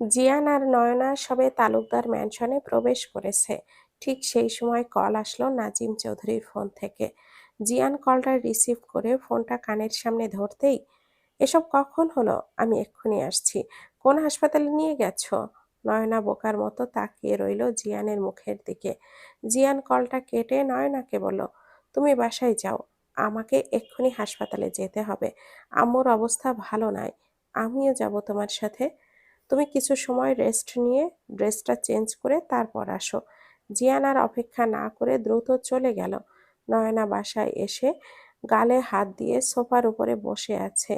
জিয়ান আর নয়না সবে তালুকদার ম্যানশনে প্রবেশ করেছে। ঠিক সেই সময় কল আসলো নাজিম চৌধুরীর ফোন থেকে। জিয়ান কলটা রিসিভ করে ফোনটা কানের সামনে ধরতেই, এসব কখন হলো? আমি এক্ষুনি আসছি। কোন হাসপাতালে নিয়ে গেছো? নয়না বোকার মতো তাকিয়ে রইল জিয়ানের মুখের দিকে। জিয়ান কলটা কেটে নয়নাকে বলল, তুমি বাসায় যাও। আমাকে এক্ষুনি হাসপাতালে যেতে হবে। আম্মুর অবস্থা ভালো নয় আমিও যাব তোমার সাথে। তুমি কিছু সময় রেস্ট নিয়ে ড্রেসটা চেঞ্জ করে তারপর আসো। জিয়ান আর অপেক্ষা না করে দ্রুত চলে গেল। নয়না বাসায় এসে গালে হাত দিয়ে সোফার উপরে বসে আছে।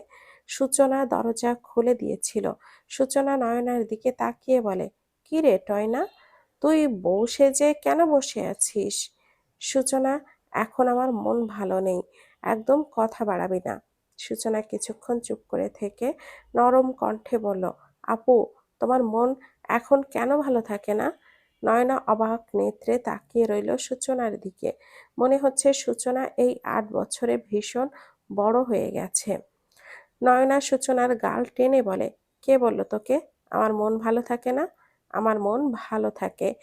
সূচনা দরজা খুলে দিয়েছিল। সূচনা নয়নার দিকে তাকিয়ে বলে, কি রে টয়না, তুই বউ সেজে কেন বসে আছিস? সূচনা, এখন আমার মন ভালো নেই, একদম কথা বাড়াবি না। সূচনা কিছুক্ষণ চুপ করে থেকে নরম কণ্ঠে বলল আপু, তোমার মন এখন কেন ভালো থাকে না? নয়না অবাক নেত্রে তাকিয়ে রইল সূচনার দিকে। মনে হচ্ছে সূচনা এই আট বছরে ভীষণ বড় হয়ে গেছে। নয়না সূচনার গাল টেনে বলে, কে বলল তোকে? আমার মন ভালো থাকে না? আমার মন ভালো থাকে,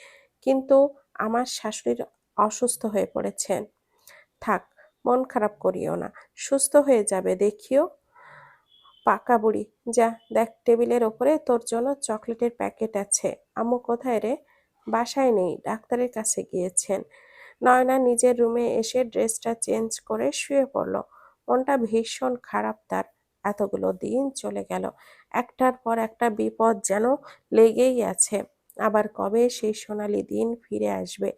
কিন্তু আমার শাশুড়ির অসুস্থ হয়ে পড়েছেন। থাক, মন খারাপ করিও না। সুস্থ হয়ে যাবে, দেখিও। পাকা বুড়ি। যা, দেখ, টেবিলের ওপরে তোর জন্য চকলেটের প্যাকেট আছে। আম্মু কোথায় রে? বাসায় নেই, ডাক্তারের কাছে গিয়েছেন। নয়না নিজের রুমে এসে ড্রেসটা চেঞ্জ করে শুয়ে পড়ল। মনটা ভীষণ খারাপ তার। এতগুলো দিন চলে গেল। একটার পর একটা বিপদ যেন লেগেই আছে। আবার কবে সেই সোনালি দিন ফিরে আসবে?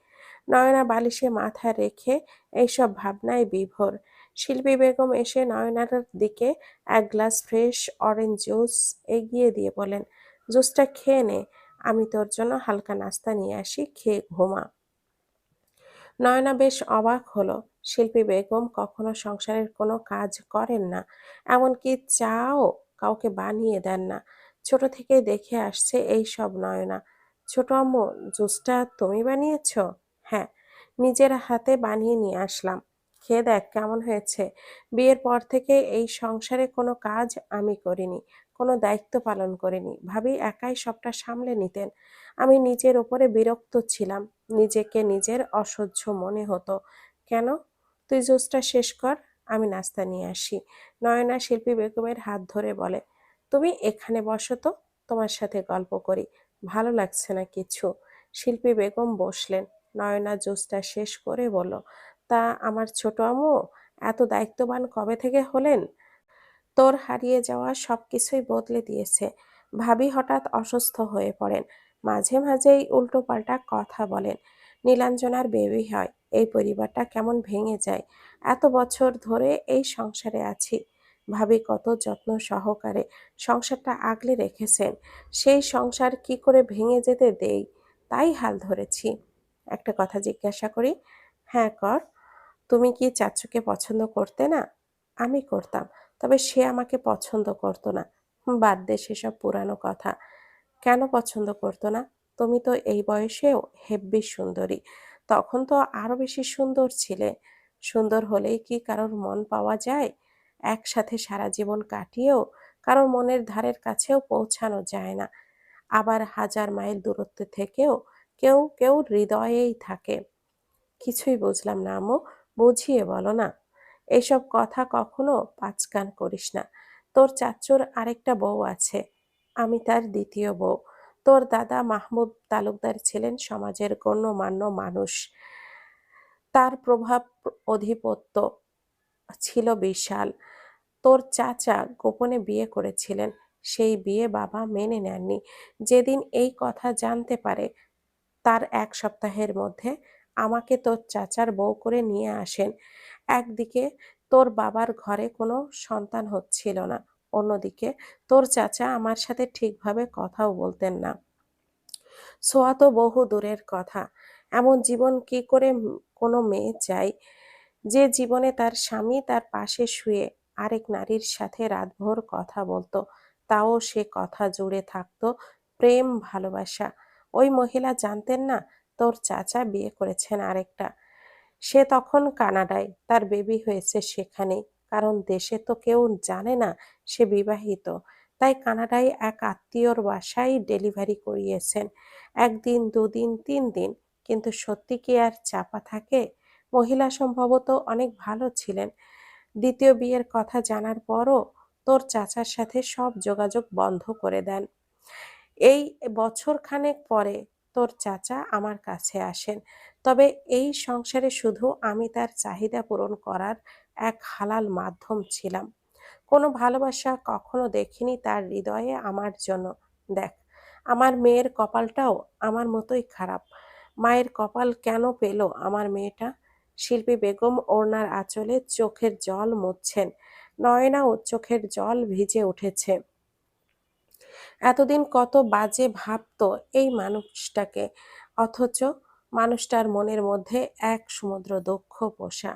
নয়না বালিশে মাথা রেখে এইসব ভাবনায় বিভোর। শিল্পী বেগম এসে নয়নার দিকে এক গ্লাস ফ্রেশ অরেঞ্জ জুস এগিয়ে দিয়ে বলেন জুসটা খেয়ে নে, আমি তোর জন্য হালকা নাস্তা নিয়ে আসি, খেয়ে ঘুমা। নয়না বেশ অবাক হলো, শিল্পী বেগম কখনো সংসারের কোনো কাজ করেন না, এমনকি চাও কাউকে বানিয়ে দেন না। ছোট থেকে দেখে আসছে এই সব নয়না। ছোট আম্মু, জুসটা তুমি বানিয়েছ? হ্যাঁ নিজের হাতে বানিয়ে নিয়ে আসলাম। খেয়ে দেখ কেমন হয়েছে। বিয়ের পর থেকে এই সংসারে কোনো কাজ আমি করিনি, কোনো দায়িত্ব পালন করিনি। ভাবি একাই সবটা সামলে নিতেন। আমি নিজের ওপরে বিরক্ত ছিলাম, নিজেকে নিজের অসহ্য মনে হতো। কেন? তুই জুসটা শেষ কর, আমি নাস্তা নিয়ে আসি। নয়না শিল্পী বেগমের হাত ধরে বলে, তুমি এখানে বসো তো, তোমার সাথে গল্প করি, ভালো লাগছে না কিছু। শিল্পী বেগম বসলেন। নয়না জুসটা শেষ করে বলল তা আমার ছোট আমু এত দায়িত্ববান কবে থেকে হলেন? তোর হারিয়ে যাওয়া সব কিছুই বদলে দিয়েছে। ভাবি হঠাৎ অসুস্থ হয়ে পড়েন। মাঝে মাঝেই উল্টো পাল্টা কথা বলেন। নীলাঞ্জনার বেবি হয়। এই পরিবারটা কেমন ভেঙে যায়? এত বছর ধরে এই সংসারে আছি। ভাবি কত যত্ন সহকারে সংসারটা আগলে রেখেছেন। সেই সংসার কি করে ভেঙে যেতে দেই? তাই হাল ধরেছি। একটা কথা জিজ্ঞাসা করি হ্যাঁ কর। তুমি কি চাচুকে পছন্দ করতে না? আমি করতাম, তবে সে আমাকে পছন্দ করতো না। বাদ দে সেসব পুরানো কথা। কেন পছন্দ করতো না? তুমি তো এই বয়সেও হেব্বি সুন্দরী। তখন তো আরও বেশি সুন্দর ছিলে। সুন্দর হলেই কি কারোর মন পাওয়া যায়? একসাথে সারা জীবন কাটিয়েও কারোর মনের ধারের কাছেও পৌঁছানো যায় না। আবার হাজার মাইল দূরত্বে থেকেও কেউ কেউ হৃদয়েই থাকে। কিছুই বুঝলাম না আমু বুঝিয়ে বলো না। এসব কথা কখনো পাঁচকান করিস না। তোর চাচুর আরেকটা বউ আছে, আমি তার দ্বিতীয় বউ। তোর দাদা মাহমুদ তালুকদার ছিলেন সমাজের গণ্যমান্য মানুষ। তার প্রভাব অধিপত্য ছিল বিশাল। তোর চাচা গোপনে বিয়ে করেছিলেন, সেই বিয়ে বাবা মেনে নেননি। যেদিন এই কথা জানতে পারে, তার এক সপ্তাহের মধ্যে আমাকে তোর চাচার বউ করে নিয়ে আসেন। একদিকে তোর বাবার ঘরে কোনো সন্তান হচ্ছিল না, অন্যদিকে তোর চাচা আমার সাথে ঠিকভাবে কথাও বলতেন না। সোয়া তো বহু দূরের কথা। এমন জীবন কি করে কোনো মেয়ে চায় যে জীবনে তার স্বামী তার পাশে শুয়ে আরেক নারীর সাথে রাতভর কথা বলতো, তাও সে কথা জুড়ে থাকতো, প্রেম, ভালোবাসা। ওই মহিলা জানতেন না তোর চাচা বিয়ে করেছেন আরেকটা। সে তখন কানাডায়, তার বেবি হয়েছে সেখানেই কারণ দেশে তো কেউ জানে না সে বিবাহিত। তাই কানাডায় এক আত্মীয়র বাসায় ডেলিভারি করিয়েছেন। একদিন, দুদিন, তিন দিন। কিন্তু সত্যি কি আর চাপা থাকে? মহিলা সম্ভবত অনেক ভালো ছিলেন। দ্বিতীয় বিয়ের কথা জানার পরও তোর চাচার সাথে সব যোগাযোগ বন্ধ করে দেন। এই বছর খানেক পরে তোর চাচা আমার কাছে আসেন। তবে এই সংসারে শুধু আমি তার চাহিদা পূরণ করার এক হালাল মাধ্যম ছিলাম। কোনো ভালোবাসা কখনো দেখিনি তার হৃদয়ে আমার জন্য। দেখ, আমার মেয়ের কপালটাও আমার মতোই খারাপ। মায়ের কপাল কেন পেল আমার মেয়েটা? শিল্পী বেগম ওড়নার আঁচলে চোখের জল মুছছেন। নয়নাও চোখের জল ভিজে উঠেছে। এতদিন কত বাজে ভাবতো এই মানুষটাকে। অথচ মানুষটার মনের মধ্যে এক সমুদ্র দক্ষ পোষা।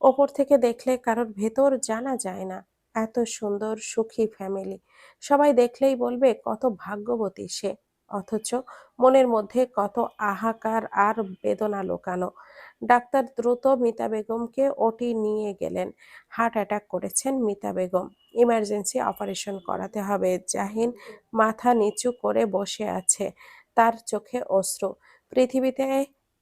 ওপর থেকে দেখলে কারোর ভেতর জানা যায় না। এত সুন্দর, সুখী ফ্যামিলি সবাই দেখলেই বলবে, কত ভাগ্যবতী সে। অথচ মনের মধ্যে কত আহাকার আর বেদনা লোকানো। ডাক্তার দ্রুত মিতা বেগমকে ওটি নিয়ে গেলেন। হার্ট অ্যাটাক করেছেন মিতা বেগম। ইমার্জেন্সি অপারেশন করাতে হবে। জাহিন মাথা নিচু করে বসে আছে। তার চোখে অশ্রু। পৃথিবীতে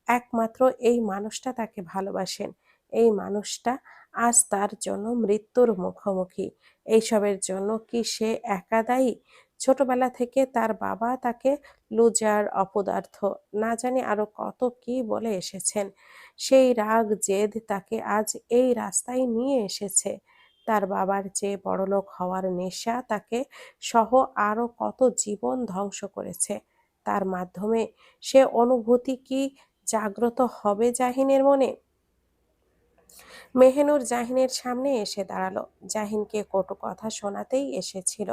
একমাত্র এই মানুষটা তাকে ভালোবাসেন। এই মানুষটা আজ তার জন্য মৃত্যুর মুখোমুখি। এইসবের জন্য কি সে একা দায়ী? ছোটবেলা থেকে তার বাবা তাকে লুজার অপদার্থ, না জানি আরও কত কি বলে এসেছেন। সেই রাগ, জেদ তাকে আজ এই রাস্তায় নিয়ে এসেছে। তার বাবার যে বড়লোক হওয়ার নেশা তাকে সহ আরও কত জীবন ধ্বংস করেছে। তার মাধ্যমে সে অনুভূতি কি জাগ্রত হবে জাহিনের মনে? মেহেনুর জাহিনের সামনে এসে দাঁড়াল। জাহিনকে কটু কথা শোনাতেই এসেছিল।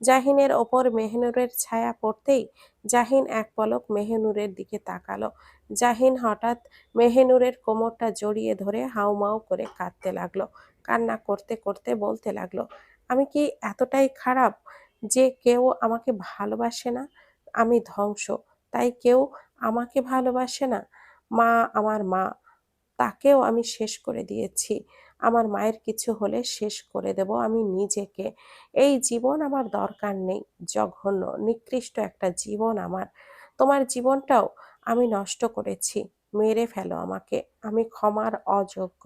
জাহিনের ওপর মেহেনুরের ছায়া পড়তেই জাহিন এক পলক মেহেনুরের দিকে তাকালো। জাহিন হঠাৎ মেহেনুরের কোমরটা জড়িয়ে ধরে হাউমাউ করে কাঁদতে লাগল। কান্না করতে করতে বলতে লাগল, আমি কি এতটাই খারাপ যে কেউ আমাকে ভালোবাসে না? আমি ধ্বংস, তাই কেউ আমাকে ভালোবাসে না? মা আমার মা তাকেও আমি শেষ করে দিয়েছি। আমার মায়ের কিছু হলে শেষ করে দেব আমি নিজেকে। এই জীবন আমার দরকার নেই, জঘন্য, নিকৃষ্ট একটা জীবন আমার। তোমার জীবনটাও আমি নষ্ট করেছি, মেরে ফেলো আমাকে, আমি ক্ষমার অযোগ্য।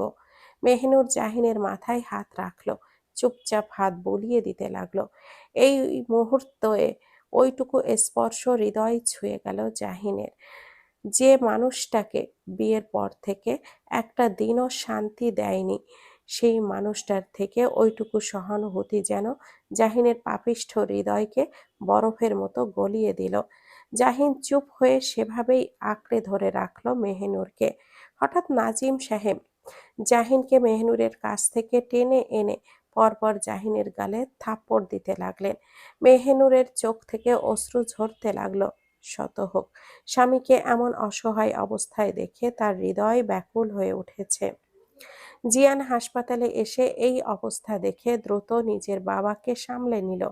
মেহনুর জাহিনের মাথায় হাত রাখল, চুপচাপ হাত বলিয়ে দিতে লাগল। এই মুহূর্তে ওইটুকু স্পর্শ হৃদয় ছুঁয়ে গেল জাহিনের। যে মানুষটাকে বিয়ের পর থেকে একটা দিনও শান্তি দেয়নি, সেই মানুষটার থেকে ওইটুকু সহানুভূতি যেন জাহিনের পাপিষ্ঠ হৃদয়কে বরফের মতো গলিয়ে দিল। জাহিন চুপ হয়ে সেভাবেই আঁকড়ে ধরে রাখল মেহেনুরকে। হঠাৎ নাজিম সাহেব জাহিনকে মেহনুরের কাছ থেকে টেনে এনে পরপর জাহিনের গালে থাপ্পড় দিতে লাগলেন। মেহেনুরের চোখ থেকে অশ্রু ঝরতে লাগল। শত হোক। স্বামীকে এমন অসহায় অবস্থায় দেখে তার হৃদয় ব্যাকুল হয়ে উঠেছে। জিয়ান হাসপাতালে এসে এই অবস্থা দেখে দ্রুত নিজের বাবাকে সামলে নিল।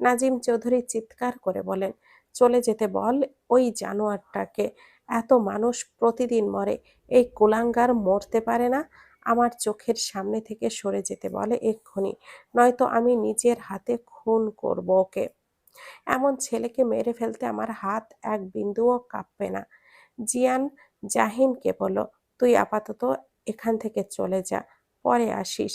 নাজিম চৌধুরী চিৎকার করে বলেন, চলে যেতে বল ওই জানোয়ারটাকে। এত মানুষ প্রতিদিন মরে, এই কুলাঙ্গার মরতে পারে না। আমার চোখের সামনে থেকে সরে যেতে বলে এক্ষুনি। নয়তো আমি নিজের হাতে খুন করব ওকে। এমন ছেলেকে মেরে ফেলতে আমার হাত এক বিন্দুও কাঁপবে না। জিয়ান জাহিনকে বলো তুই আপাতত এখান থেকে চলে যা, পরে আসিস।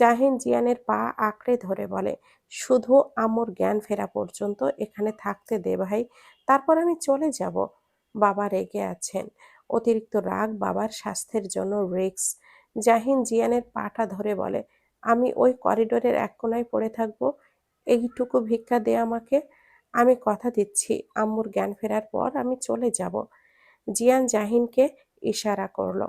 জাহিন জিয়ানের পা আঁকড়ে ধরে বলে, শুধু আমর জ্ঞান ফেরা পর্যন্ত এখানে থাকতে দে ভাই, তারপর আমি চলে যাব। বাবা রেগে আছেন। অতিরিক্ত রাগ বাবার স্বাস্থ্যের জন্য রিক্স জাহিন জিয়ানের পাটা ধরে বলে, আমি ওই করিডোরের এক কোনায় পড়ে থাকব এইটুকু ভিক্ষা দে আমাকে। আমি কথা দিচ্ছি। আম্মুর জ্ঞান ফেরার পর আমি চলে যাব। জিয়ান জাহিনকে ইশারা করল।